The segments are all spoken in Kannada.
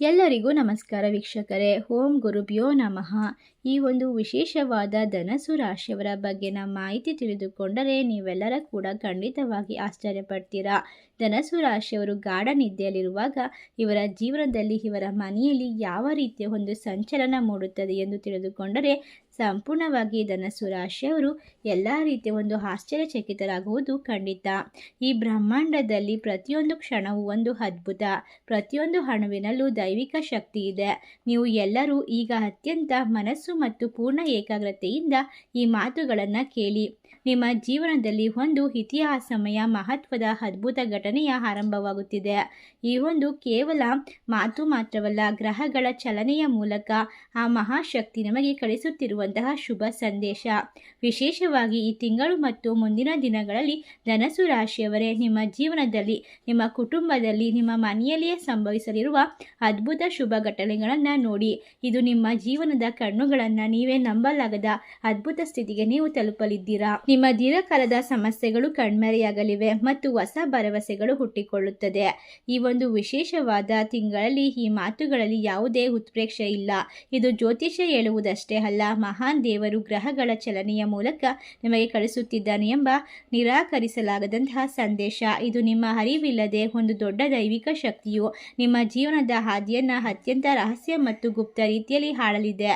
ಎಲ್ಲರಿಗೂ ನಮಸ್ಕಾರ ವೀಕ್ಷಕರೇ. ಓಂ ಗುರುಭ್ಯೋ ನಮಃ. ಈ ಒಂದು ವಿಶೇಷವಾದ ಧನಸು ರಾಶಿಯವರ ಬಗ್ಗೆನ ಮಾಹಿತಿ ತಿಳಿದುಕೊಂಡರೆ ನೀವೆಲ್ಲರ ಕೂಡ ಖಂಡಿತವಾಗಿ ಆಶ್ಚರ್ಯಪಡ್ತೀರಾ. ಧನಸು ರಾಶಿಯವರು ಗಾಢ ನಿದ್ದೆಯಲ್ಲಿರುವಾಗ ಇವರ ಜೀವನದಲ್ಲಿ ಇವರ ಮನೆಯಲ್ಲಿ ಯಾವ ರೀತಿಯ ಒಂದು ಸಂಚಲನ ಮೂಡುತ್ತದೆ ಎಂದು ತಿಳಿದುಕೊಂಡರೆ ಸಂಪೂರ್ಣವಾಗಿ ಧನಸ್ಸು ರಾಶಿಯವರು ಎಲ್ಲ ರೀತಿಯ ಒಂದು ಆಶ್ಚರ್ಯಚಕಿತರಾಗುವುದು ಖಂಡಿತ. ಈ ಬ್ರಹ್ಮಾಂಡದಲ್ಲಿ ಪ್ರತಿಯೊಂದು ಕ್ಷಣವೂ ಒಂದು ಅದ್ಭುತ, ಪ್ರತಿಯೊಂದು ಹಣವಿನಲ್ಲೂ ದೈವಿಕ ಶಕ್ತಿ ಇದೆ. ನೀವು ಎಲ್ಲರೂ ಈಗ ಅತ್ಯಂತ ಮನಸ್ಸು ಮತ್ತು ಪೂರ್ಣ ಏಕಾಗ್ರತೆಯಿಂದ ಈ ಮಾತುಗಳನ್ನು ಕೇಳಿ. ನಿಮ್ಮ ಜೀವನದಲ್ಲಿ ಒಂದು ಇತಿಹಾಸಮಯ ಮಹತ್ವದ ಅದ್ಭುತ ಘಟನೆಯ ಆರಂಭವಾಗುತ್ತಿದೆ. ಈ ಒಂದು ಕೇವಲ ಮಾತು ಮಾತ್ರವಲ್ಲ, ಗ್ರಹಗಳ ಚಲನೆಯ ಮೂಲಕ ಆ ಮಹಾಶಕ್ತಿ ನಮಗೆ ಕಳಿಸುತ್ತಿರುವಂತಹ ಶುಭ ಸಂದೇಶ. ವಿಶೇಷವಾಗಿ ಈ ತಿಂಗಳು ಮತ್ತು ಮುಂದಿನ ದಿನಗಳಲ್ಲಿ ಧನಸು ರಾಶಿಯವರೇ, ನಿಮ್ಮ ಜೀವನದಲ್ಲಿ, ನಿಮ್ಮ ಕುಟುಂಬದಲ್ಲಿ, ನಿಮ್ಮ ಮನೆಯಲ್ಲಿಯೇ ಸಂಭವಿಸಲಿರುವ ಅದ್ಭುತ ಶುಭ ಘಟನೆಗಳನ್ನು ನೋಡಿ. ಇದು ನಿಮ್ಮ ಜೀವನದ ಕಣ್ಣುಗಳನ್ನು ನೀವೇ ನಂಬಲಾಗದ ಅದ್ಭುತ ಸ್ಥಿತಿಗೆ ನೀವು ತಲುಪಲಿದ್ದೀರಾ. ನಿಮ್ಮ ದೀರ್ಘಕಾಲದ ಸಮಸ್ಯೆಗಳು ಕಣ್ಮರೆಯಾಗಲಿವೆ ಮತ್ತು ಹೊಸ ಭರವಸೆಗಳು ಹುಟ್ಟಿಕೊಳ್ಳುತ್ತದೆ. ಈ ಒಂದು ವಿಶೇಷವಾದ ತಿಂಗಳಲ್ಲಿ ಈ ಮಾತುಗಳಲ್ಲಿ ಯಾವುದೇ ಉತ್ಪ್ರೇಕ್ಷೆ ಇಲ್ಲ. ಇದು ಜ್ಯೋತಿಷ್ಯ ಹೇಳುವುದಷ್ಟೇ ಅಲ್ಲ ಮಹಾನ್ ದೇವರು ಗ್ರಹಗಳ ಚಲನೆಯ ಮೂಲಕ ನಿಮಗೆ ಕಳಿಸುತ್ತಿದ್ದಾನೆ ಎಂಬ ನಿರಾಕರಿಸಲಾಗದಂತಹ ಸಂದೇಶ. ಇದು ನಿಮ್ಮ ಅರಿವಿಲ್ಲದೆ ಒಂದು ದೊಡ್ಡ ದೈವಿಕ ಶಕ್ತಿಯು ನಿಮ್ಮ ಜೀವನದ ಹಾದಿಯನ್ನು ಅತ್ಯಂತ ರಹಸ್ಯ ಮತ್ತು ಗುಪ್ತ ರೀತಿಯಲ್ಲಿ ಹಾಡಲಿದೆ.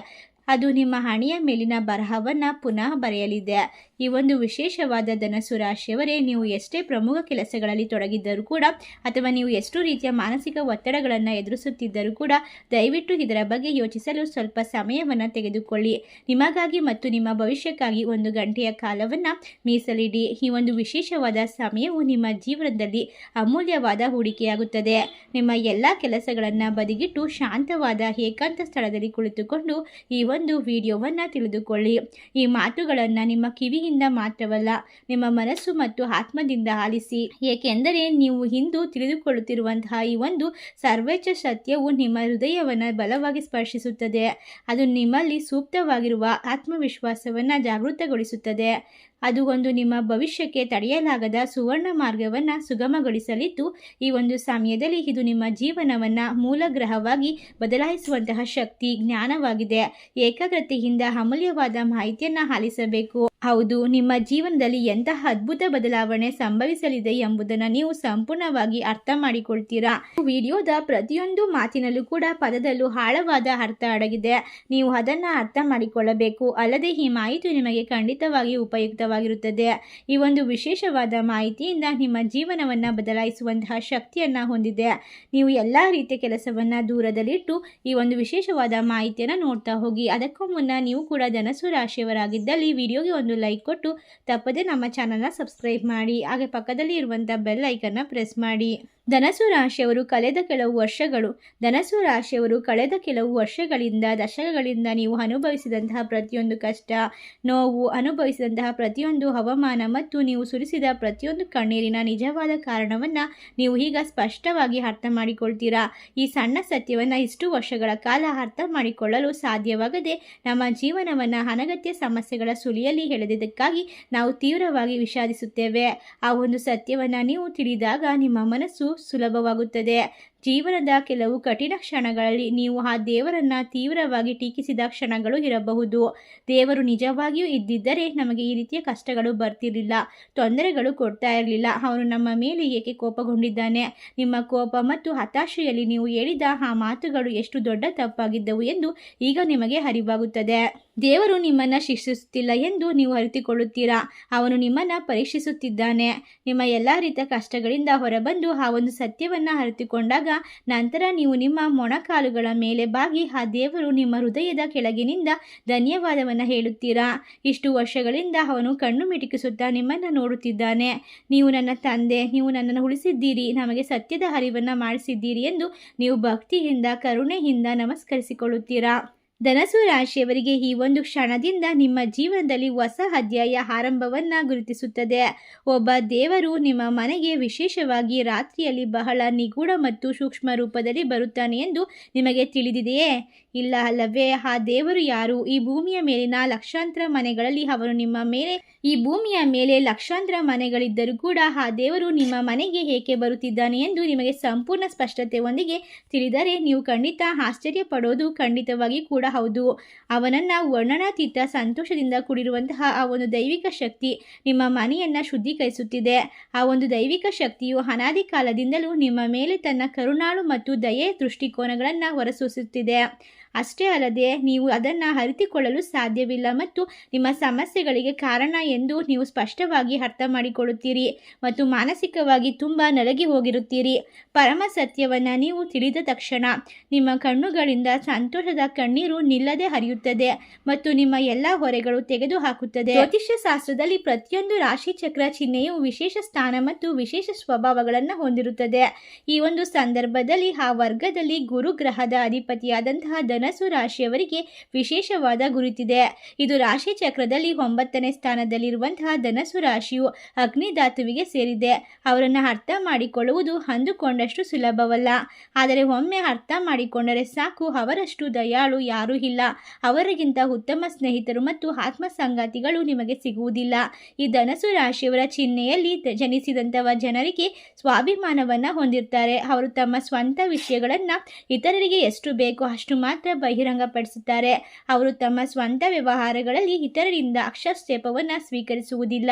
ಅದು ನಿಮ್ಮ ಹಣೆಯ ಮೇಲಿನ ಬರಹವನ್ನು ಪುನಃ ಬರೆಯಲಿದೆ. ಈ ಒಂದು ವಿಶೇಷವಾದ ಧನಸು ರಾಶಿಯವರೇ, ನೀವು ಎಷ್ಟೇ ಪ್ರಮುಖ ಕೆಲಸಗಳಲ್ಲಿ ತೊಡಗಿದ್ದರೂ ಕೂಡ ಅಥವಾ ನೀವು ಎಷ್ಟು ರೀತಿಯ ಮಾನಸಿಕ ಒತ್ತಡಗಳನ್ನು ಎದುರಿಸುತ್ತಿದ್ದರೂ ಕೂಡ ದಯವಿಟ್ಟು ಇದರ ಬಗ್ಗೆ ಯೋಚಿಸಲು ಸ್ವಲ್ಪ ಸಮಯವನ್ನು ತೆಗೆದುಕೊಳ್ಳಿ. ನಿಮಗಾಗಿ ಮತ್ತು ನಿಮ್ಮ ಭವಿಷ್ಯಕ್ಕಾಗಿ ಒಂದು ಗಂಟೆಯ ಕಾಲವನ್ನು ಮೀಸಲಿಡಿ. ಈ ಒಂದು ವಿಶೇಷವಾದ ಸಮಯವು ನಿಮ್ಮ ಜೀವನದಲ್ಲಿ ಅಮೂಲ್ಯವಾದ ಹೂಡಿಕೆಯಾಗುತ್ತದೆ. ನಿಮ್ಮ ಎಲ್ಲ ಕೆಲಸಗಳನ್ನು ಬದಿಗಿಟ್ಟು ಶಾಂತವಾದ ಏಕಾಂತ ಸ್ಥಳದಲ್ಲಿ ಕುಳಿತುಕೊಂಡು ಈ ಒಂದು ವಿಡಿಯೋವನ್ನು ತಿಳಿದುಕೊಳ್ಳಿ. ಈ ಮಾತುಗಳನ್ನು ನಿಮ್ಮ ಕಿವಿಯಿಂದ ಮಾತ್ರವಲ್ಲ, ನಿಮ್ಮ ಮನಸ್ಸು ಮತ್ತು ಆತ್ಮದಿಂದ ಆಲಿಸಿ. ಏಕೆಂದರೆ ನೀವು ಇಂದು ತಿಳಿದುಕೊಳ್ಳುತ್ತಿರುವಂತಹ ಈ ಒಂದು ಸರ್ವೋಚ್ಚ ಸತ್ಯವು ನಿಮ್ಮ ಹೃದಯವನ್ನು ಬಲವಾಗಿ ಸ್ಪರ್ಶಿಸುತ್ತದೆ. ಅದು ನಿಮ್ಮಲ್ಲಿ ಸೂಕ್ತವಾಗಿರುವ ಆತ್ಮವಿಶ್ವಾಸವನ್ನು ಜಾಗೃತಗೊಳಿಸುತ್ತದೆ. ಅದು ಒಂದು ನಿಮ್ಮ ಭವಿಷ್ಯಕ್ಕೆ ತಡೆಯಲಾಗದ ಸುವರ್ಣ ಮಾರ್ಗವನ್ನು ಸುಗಮಗೊಳಿಸಲಿದ್ದು, ಈ ಒಂದು ಸಮಯದಲ್ಲಿ ಇದು ನಿಮ್ಮ ಜೀವನವನ್ನು ಮೂಲಗ್ರಹವಾಗಿ ಬದಲಾಯಿಸುವಂತಹ ಶಕ್ತಿ, ಜ್ಞಾನವಾಗಿದೆ. ಏಕಾಗ್ರತೆಯಿಂದ ಅಮೂಲ್ಯವಾದ ಮಾಹಿತಿಯನ್ನು ಆಲಿಸಬೇಕು. ಹೌದು, ನಿಮ್ಮ ಜೀವನದಲ್ಲಿ ಎಂತಹ ಅದ್ಭುತ ಬದಲಾವಣೆ ಸಂಭವಿಸಲಿದೆ ಎಂಬುದನ್ನು ನೀವು ಸಂಪೂರ್ಣವಾಗಿ ಅರ್ಥ ಮಾಡಿಕೊಳ್ತೀರಾ? ವಿಡಿಯೋದ ಪ್ರತಿಯೊಂದು ಮಾತಿನಲ್ಲೂ ಕೂಡ ಪದದಲ್ಲೂ ಆಳವಾದ ಅರ್ಥ ಅಡಗಿದೆ. ನೀವು ಅದನ್ನು ಅರ್ಥ ಮಾಡಿಕೊಳ್ಳಬೇಕು. ಅಲ್ಲದೆ ಈ ಮಾಹಿತಿ ನಿಮಗೆ ಖಂಡಿತವಾಗಿ ಉಪಯುಕ್ತವಾಗಿರುತ್ತದೆ ಈ ಒಂದು ವಿಶೇಷವಾದ ಮಾಹಿತಿಯಿಂದ ನಿಮ್ಮ ಜೀವನವನ್ನು ಬದಲಾಯಿಸುವಂತಹ ಶಕ್ತಿಯನ್ನು ಹೊಂದಿದೆ. ನೀವು ಎಲ್ಲ ರೀತಿಯ ಕೆಲಸವನ್ನು ದೂರದಲ್ಲಿಟ್ಟು ಈ ಒಂದು ವಿಶೇಷವಾದ ಮಾಹಿತಿಯನ್ನು ನೋಡ್ತಾ ಹೋಗಿ. ಅದಕ್ಕೂ ಮುನ್ನ ನೀವು ಕೂಡ ಧನಸು ರಾಶಿಯವರಾಗಿದ್ದಲ್ಲಿ ವಿಡಿಯೋಗೆ ಒಂದು ಲೈಕ್ ಕೊಟ್ಟು ತಪ್ಪದೆ ನಮ್ಮ ಚಾನಲ್ನ ಸಬ್ಸ್ಕ್ರೈಬ್ ಮಾಡಿ. ಹಾಗೆ ಪಕ್ಕದಲ್ಲಿ ಇರುವಂಥ ಬೆಲ್ ಐಕನ್ನ ಪ್ರೆಸ್ ಮಾಡಿ. ಧನಸು ರಾಶಿಯವರು ಕಳೆದ ಕೆಲವು ವರ್ಷಗಳು, ಧನಸು ರಾಶಿಯವರು ಕಳೆದ ಕೆಲವು ವರ್ಷಗಳಿಂದ, ದಶಕಗಳಿಂದ ನೀವು ಅನುಭವಿಸಿದಂತಹ ಪ್ರತಿಯೊಂದು ಕಷ್ಟ, ನೋವು, ಅನುಭವಿಸಿದಂತಹ ಪ್ರತಿಯೊಂದು ಹವಾಮಾನ ಮತ್ತು ನೀವು ಸುರಿಸಿದ ಪ್ರತಿಯೊಂದು ಕಣ್ಣೀರಿನ ನಿಜವಾದ ಕಾರಣವನ್ನು ನೀವು ಈಗ ಸ್ಪಷ್ಟವಾಗಿ ಅರ್ಥ ಮಾಡಿಕೊಳ್ತೀರಾ? ಈ ಸಣ್ಣ ಸತ್ಯವನ್ನು ಇಷ್ಟು ವರ್ಷಗಳ ಕಾಲ ಅರ್ಥ ಮಾಡಿಕೊಳ್ಳಲು ಸಾಧ್ಯವಾಗದೆ ನಮ್ಮ ಜೀವನವನ್ನು ಅನಗತ್ಯ ಸಮಸ್ಯೆಗಳ ಸುಳಿಯಲ್ಲಿ ಎಳೆದಿದ್ದಕ್ಕಾಗಿ ನಾವು ತೀವ್ರವಾಗಿ ವಿಷಾದಿಸುತ್ತೇವೆ. ಆ ಒಂದು ಸತ್ಯವನ್ನು ನೀವು ತಿಳಿದಾಗ ನಿಮ್ಮ ಮನಸ್ಸು ಸುಲಭವಾಗುತ್ತದೆ. ಜೀವನದ ಕೆಲವು ಕಠಿಣ ಕ್ಷಣಗಳಲ್ಲಿ ನೀವು ಆ ದೇವರನ್ನು ತೀವ್ರವಾಗಿ ಟೀಕಿಸಿದ ಕ್ಷಣಗಳು ಇರಬಹುದು. ದೇವರು ನಿಜವಾಗಿಯೂ ಇದ್ದಿದ್ದರೆ ನಮಗೆ ಈ ರೀತಿಯ ಕಷ್ಟಗಳು ಬರ್ತಿರಲಿಲ್ಲ, ತೊಂದರೆಗಳು ಕೊಡ್ತಾ ಇರಲಿಲ್ಲ. ಅವನು ನಮ್ಮ ಮೇಲೆ ಏಕೆ ಕೋಪಗೊಂಡಿದ್ದಾನೆ? ನಿಮ್ಮ ಕೋಪ ಮತ್ತು ಹತಾಶೆಯಲ್ಲಿ ನೀವು ಹೇಳಿದ ಆ ಮಾತುಗಳು ಎಷ್ಟು ದೊಡ್ಡ ತಪ್ಪಾಗಿದ್ದವು ಎಂದು ಈಗ ನಿಮಗೆ ಅರಿವಾಗುತ್ತದೆ. ದೇವರು ನಿಮ್ಮನ್ನು ಶಿಕ್ಷಿಸುತ್ತಿಲ್ಲ ಎಂದು ನೀವು ಅರಿತುಕೊಳ್ಳುತ್ತೀರಾ? ಅವನು ನಿಮ್ಮನ್ನು ಪರೀಕ್ಷಿಸುತ್ತಿದ್ದಾನೆ. ನಿಮ್ಮ ಎಲ್ಲ ರೀತಿಯ ಕಷ್ಟಗಳಿಂದ ಹೊರಬಂದು ಆ ಒಂದು ಸತ್ಯವನ್ನು ಅರಿತುಕೊಂಡಾಗ ನಂತರ ನೀವು ನಿಮ್ಮ ಮೊಣಕಾಲುಗಳ ಮೇಲೆ ಬಾಗಿ ಆ ದೇವರು ನಿಮ್ಮ ಹೃದಯದ ಕೆಳಗಿನಿಂದ ಧನ್ಯವಾದವನ್ನು ಹೇಳುತ್ತೀರಾ? ಇಷ್ಟು ವರ್ಷಗಳಿಂದ ಅವನು ಕಣ್ಣು ಮಿಟುಕಿಸುತ್ತಾ ನಿಮ್ಮನ್ನು ನೋಡುತ್ತಿದ್ದಾನೆ. ನೀವು ನನ್ನ ತಂದೆ, ನೀವು ನನ್ನನ್ನು ಉಳಿಸಿದ್ದೀರಿ, ನಮಗೆ ಸತ್ಯದ ಅರಿವನ್ನು ಮಾಡಿಸಿದ್ದೀರಿ ಎಂದು ನೀವು ಭಕ್ತಿಯಿಂದ, ಕರುಣೆಯಿಂದ ನಮಸ್ಕರಿಸಿಕೊಳ್ಳುತ್ತೀರಾ? ಧನಸು ರಾಶಿಯವರಿಗೆ ಈ ಒಂದು ಕ್ಷಣದಿಂದ ನಿಮ್ಮ ಜೀವನದಲ್ಲಿ ಹೊಸ ಅಧ್ಯಾಯ ಆರಂಭವನ್ನು ಗುರುತಿಸುತ್ತದೆ. ಒಬ್ಬ ದೇವರು ನಿಮ್ಮ ಮನೆಗೆ ವಿಶೇಷವಾಗಿ ರಾತ್ರಿಯಲ್ಲಿ ಬಹಳ ನಿಗೂಢ ಮತ್ತು ಸೂಕ್ಷ್ಮ ರೂಪದಲ್ಲಿ ಬರುತ್ತಾನೆ ಎಂದು ನಿಮಗೆ ತಿಳಿದಿದೆಯೇ? ಇಲ್ಲ ಅಲ್ಲವೇ, ಆ ದೇವರು ಯಾರು? ಈ ಭೂಮಿಯ ಮೇಲಿನ ಲಕ್ಷಾಂತರ ಮನೆಗಳಲ್ಲಿ ಅವರು ನಿಮ್ಮ ಮೇಲೆ, ಈ ಭೂಮಿಯ ಮೇಲೆ ಲಕ್ಷಾಂತರ ಮನೆಗಳಿದ್ದರೂ ಕೂಡ ಆ ದೇವರು ನಿಮ್ಮ ಮನೆಗೆ ಏಕೆ ಬರುತ್ತಿದ್ದಾನೆ ಎಂದು ನಿಮಗೆ ಸಂಪೂರ್ಣ ಸ್ಪಷ್ಟತೆಯೊಂದಿಗೆ ತಿಳಿದರೆ ನೀವು ಖಂಡಿತ ಆಶ್ಚರ್ಯ ಪಡೋದು ಖಂಡಿತವಾಗಿ ಕೂಡ ಹೌದು. ಅವನನ್ನು ವರ್ಣನಾತೀತ ಸಂತೋಷದಿಂದ ಕೂಡಿರುವಂತಹ ಆ ಒಂದು ದೈವಿಕ ಶಕ್ತಿ ನಿಮ್ಮ ಮನೆಯನ್ನು ಶುದ್ಧೀಕರಿಸುತ್ತಿದೆ. ಆ ಒಂದು ದೈವಿಕ ಶಕ್ತಿಯು ಅನಾದಿ ಕಾಲದಿಂದಲೂ ನಿಮ್ಮ ಮೇಲೆ ತನ್ನ ಕರುಣಾಳು ಮತ್ತು ದಯೆ ದೃಷ್ಟಿಕೋನಗಳನ್ನು ಹೊರಸೂಸುತ್ತಿದೆ. ಅಷ್ಟೇ ಅಲ್ಲದೆ ನೀವು ಅದನ್ನು ಅರಿತುಕೊಳ್ಳಲು ಸಾಧ್ಯವಿಲ್ಲ ಮತ್ತು ನಿಮ್ಮ ಸಮಸ್ಯೆಗಳಿಗೆ ಕಾರಣ ಎಂದು ನೀವು ಸ್ಪಷ್ಟವಾಗಿ ಅರ್ಥ ಮಾಡಿಕೊಳ್ಳುತ್ತೀರಿ ಮತ್ತು ಮಾನಸಿಕವಾಗಿ ತುಂಬ ನಲಗಿ ಹೋಗಿರುತ್ತೀರಿ. ಪರಮ ಸತ್ಯವನ್ನು ನೀವು ತಿಳಿದ ತಕ್ಷಣ ನಿಮ್ಮ ಕಣ್ಣುಗಳಿಂದ ಸಂತೋಷದ ಕಣ್ಣೀರು ನಿಲ್ಲದೆ ಹರಿಯುತ್ತದೆ ಮತ್ತು ನಿಮ್ಮ ಎಲ್ಲ ಹೊರೆಗಳು ತೆಗೆದು ಹಾಕುತ್ತದೆ ಜ್ಯೋತಿಷ್ಯ ಶಾಸ್ತ್ರದಲ್ಲಿ ಪ್ರತಿಯೊಂದು ರಾಶಿ ಚಕ್ರ ಚಿಹ್ನೆಯು ವಿಶೇಷ ಸ್ಥಾನ ಮತ್ತು ವಿಶೇಷ ಸ್ವಭಾವಗಳನ್ನು ಹೊಂದಿರುತ್ತದೆ. ಈ ಒಂದು ಸಂದರ್ಭದಲ್ಲಿ ಆ ವರ್ಗದಲ್ಲಿ ಗುರುಗ್ರಹದ ಅಧಿಪತಿಯಾದಂತಹ ಅಧಿಪತಿಯಾದಂತಹ ಧನಸು ರಾಶಿಯವರಿಗೆ ವಿಶೇಷವಾದ ಗುರುತಿದೆ. ಇದು ರಾಶಿ ಚಕ್ರದಲ್ಲಿ ಒಂಬತ್ತನೇ ಸ್ಥಾನದಲ್ಲಿರುವಂತಹ ಧನಸು ರಾಶಿಯು ಅಗ್ನಿಧಾತುವಿಗೆ ಸೇರಿದೆ. ಅವರನ್ನು ಅರ್ಥ ಮಾಡಿಕೊಳ್ಳುವುದು ಅಂದುಕೊಂಡಷ್ಟು ಸುಲಭವಲ್ಲ. ಆದರೆ ಒಮ್ಮೆ ಅರ್ಥ ಮಾಡಿಕೊಂಡರೆ ಸಾಕು, ಅವರಷ್ಟು ದಯಾಳು ಯಾರೂ ಇಲ್ಲ. ಅವರಿಗಿಂತ ಉತ್ತಮ ಸ್ನೇಹಿತರು ಮತ್ತು ಆತ್ಮ ಸಂಗಾತಿಗಳು ನಿಮಗೆ ಸಿಗುವುದಿಲ್ಲ. ಈ ಧನಸು ರಾಶಿಯವರ ಚಿಹ್ನೆಯಲ್ಲಿ ಜನಿಸಿದಂತಹ ಜನರಿಗೆ ಸ್ವಾಭಿಮಾನವನ್ನು ಹೊಂದಿರ್ತಾರೆ. ಅವರು ತಮ್ಮ ಸ್ವಂತ ವಿಷಯಗಳನ್ನು ಇತರರಿಗೆ ಎಷ್ಟು ಬೇಕೋ ಅಷ್ಟು ಮಾತ್ರ ಬಹಿರಂಗಪಡಿಸುತ್ತಾರೆ. ಅವರು ತಮ್ಮ ಸ್ವಂತ ವ್ಯವಹಾರಗಳಲ್ಲಿ ಇತರರಿಂದ ಅಕ್ಷರಕ್ಷೇಪವನ್ನು ಸ್ವೀಕರಿಸುವುದಿಲ್ಲ.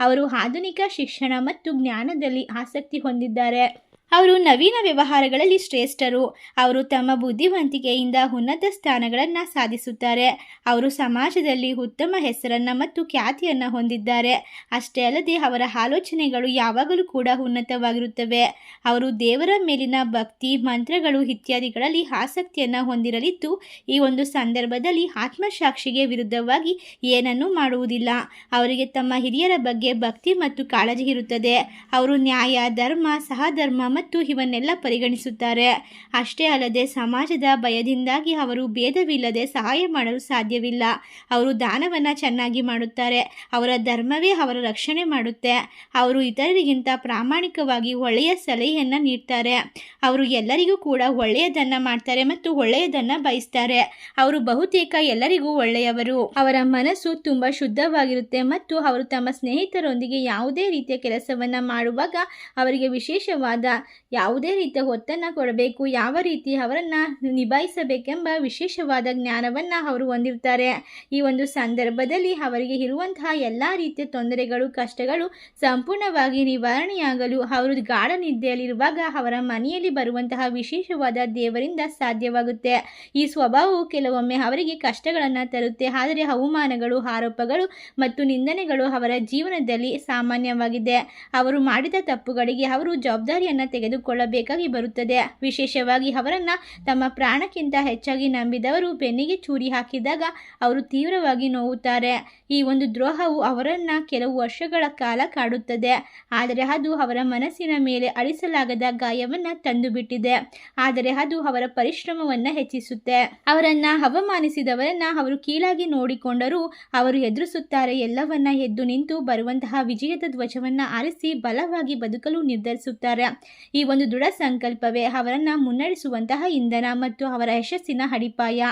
ಅವರು ಆಧುನಿಕ ಶಿಕ್ಷಣ ಮತ್ತು ಜ್ಞಾನದಲ್ಲಿ ಆಸಕ್ತಿ ಹೊಂದಿದ್ದಾರೆ. ಅವರು ನವೀನ ವ್ಯವಹಾರಗಳಲ್ಲಿ ಶ್ರೇಷ್ಠರು. ಅವರು ತಮ್ಮ ಬುದ್ಧಿವಂತಿಕೆಯಿಂದ ಉನ್ನತ ಸ್ಥಾನಗಳನ್ನು ಸಾಧಿಸುತ್ತಾರೆ. ಅವರು ಸಮಾಜದಲ್ಲಿ ಉತ್ತಮ ಹೆಸರನ್ನು ಮತ್ತು ಖ್ಯಾತಿಯನ್ನು ಹೊಂದಿದ್ದಾರೆ. ಅಷ್ಟೇ ಅಲ್ಲದೆ ಅವರ ಆಲೋಚನೆಗಳು ಯಾವಾಗಲೂ ಕೂಡ ಉನ್ನತವಾಗಿರುತ್ತವೆ. ಅವರು ದೇವರ ಮೇಲಿನ ಭಕ್ತಿ, ಮಂತ್ರಗಳು ಇತ್ಯಾದಿಗಳಲ್ಲಿ ಆಸಕ್ತಿಯನ್ನು ಹೊಂದಿರಲಿದ್ದು, ಈ ಒಂದು ಸಂದರ್ಭದಲ್ಲಿ ಆತ್ಮಸಾಕ್ಷಿಗೆ ವಿರುದ್ಧವಾಗಿ ಏನನ್ನೂ ಮಾಡುವುದಿಲ್ಲ. ಅವರಿಗೆ ತಮ್ಮ ಹಿರಿಯರ ಬಗ್ಗೆ ಭಕ್ತಿ ಮತ್ತು ಕಾಳಜಿ ಇರುತ್ತದೆ. ಅವರು ನ್ಯಾಯ, ಧರ್ಮ, ಸಹಧರ್ಮ ಮತ್ತು ಇವನ್ನೆಲ್ಲ ಪರಿಗಣಿಸುತ್ತಾರೆ. ಅಷ್ಟೇ ಅಲ್ಲದೆ ಸಮಾಜದ ಭಯದಿಂದಾಗಿ ಅವರು ಭೇದವಿಲ್ಲದೆ ಸಹಾಯ ಮಾಡಲು ಸಾಧ್ಯವಿಲ್ಲ. ಅವರು ದಾನವನ್ನು ಚೆನ್ನಾಗಿ ಮಾಡುತ್ತಾರೆ. ಅವರ ಧರ್ಮವೇ ಅವರ ರಕ್ಷಣೆ ಮಾಡುತ್ತೆ. ಅವರು ಇತರರಿಗಿಂತ ಪ್ರಾಮಾಣಿಕವಾಗಿ ಒಳ್ಳೆಯ ಸಲಹೆಯನ್ನು ನೀಡ್ತಾರೆ. ಅವರು ಎಲ್ಲರಿಗೂ ಕೂಡ ಒಳ್ಳೆಯದನ್ನು ಮಾಡ್ತಾರೆ ಮತ್ತು ಒಳ್ಳೆಯದನ್ನು ಬಯಸ್ತಾರೆ. ಅವರು ಬಹುತೇಕ ಎಲ್ಲರಿಗೂ ಒಳ್ಳೆಯವರು. ಅವರ ಮನಸ್ಸು ತುಂಬ ಶುದ್ಧವಾಗಿರುತ್ತೆ ಮತ್ತು ಅವರು ತಮ್ಮ ಸ್ನೇಹಿತರೊಂದಿಗೆ ಯಾವುದೇ ರೀತಿಯ ಕೆಲಸವನ್ನು ಮಾಡುವಾಗ ಅವರಿಗೆ ವಿಶೇಷವಾದ ಯಾವುದೇ ರೀತಿಯ ಹೊತ್ತನ್ನು ಕೊಡಬೇಕು, ಯಾವ ರೀತಿ ಅವರನ್ನು ನಿಭಾಯಿಸಬೇಕೆಂಬ ವಿಶೇಷವಾದ ಜ್ಞಾನವನ್ನು ಅವರು ಹೊಂದಿರ್ತಾರೆ. ಈ ಒಂದು ಸಂದರ್ಭದಲ್ಲಿ ಅವರಿಗೆ ಇರುವಂತಹ ಎಲ್ಲ ರೀತಿಯ ತೊಂದರೆಗಳು, ಕಷ್ಟಗಳು ಸಂಪೂರ್ಣವಾಗಿ ನಿವಾರಣೆಯಾಗಲು ಅವರು ಗಾಢ ನಿದ್ದೆಯಲ್ಲಿರುವಾಗ ಅವರ ಮನೆಯಲ್ಲಿ ಬರುವಂತಹ ವಿಶೇಷವಾದ ದೇವರಿಂದ ಸಾಧ್ಯವಾಗುತ್ತೆ. ಈ ಸ್ವಭಾವವು ಕೆಲವೊಮ್ಮೆ ಅವರಿಗೆ ಕಷ್ಟಗಳನ್ನು ತರುತ್ತೆ. ಆದರೆ ಅವಮಾನಗಳು, ಆರೋಪಗಳು ಮತ್ತು ನಿಂದನೆಗಳು ಅವರ ಜೀವನದಲ್ಲಿ ಸಾಮಾನ್ಯವಾಗಿದೆ. ಅವರು ಮಾಡಿದ ತಪ್ಪುಗಳಿಗೆ ಅವರು ಜವಾಬ್ದಾರಿಯನ್ನು ತೆಗೆದುಕೊಳ್ಳಬೇಕಾಗಿ ಬರುತ್ತದೆ. ವಿಶೇಷವಾಗಿ ಅವರನ್ನು ತಮ್ಮ ಪ್ರಾಣಕ್ಕಿಂತ ಹೆಚ್ಚಾಗಿ ನಂಬಿದವರು ಬೆನ್ನಿಗೆ ಚೂರಿ ಹಾಕಿದಾಗ ಅವರು ತೀವ್ರವಾಗಿ ನೋವುತ್ತಾರೆ. ಈ ಒಂದು ದ್ರೋಹವು ಅವರನ್ನು ಕೆಲವು ವರ್ಷಗಳ ಕಾಲ ಕಾಡುತ್ತದೆ. ಆದರೆ ಅದು ಅವರ ಮನಸ್ಸಿನ ಮೇಲೆ ಅಳಿಸಲಾಗದ ಗಾಯವನ್ನು ತಂದುಬಿಟ್ಟಿದೆ. ಆದರೆ ಅದು ಅವರ ಪರಿಶ್ರಮವನ್ನು ಹೆಚ್ಚಿಸುತ್ತೆ. ಅವರನ್ನ ಅವಮಾನಿಸಿದವರನ್ನ ಅವರು ಕೀಳಾಗಿ ನೋಡಿಕೊಂಡರೂ ಅವರು ಎದುರಿಸುತ್ತಾರೆ ಎಲ್ಲವನ್ನ ಎದ್ದು ನಿಂತು ಬರುವಂತಹ ವಿಜಯದ ಧ್ವಜವನ್ನ ಆರಿಸಿ ಬಲವಾಗಿ ಬದುಕಲು ನಿರ್ಧರಿಸುತ್ತಾರೆ. ಈ ಒಂದು ದೃಢ ಸಂಕಲ್ಪವೇ ಅವರನ್ನು ಮುನ್ನಡೆಸುವಂತಹ ಇಂಧನ ಮತ್ತು ಅವರ ಯಶಸ್ಸಿನ ಅಡಿಪಾಯ.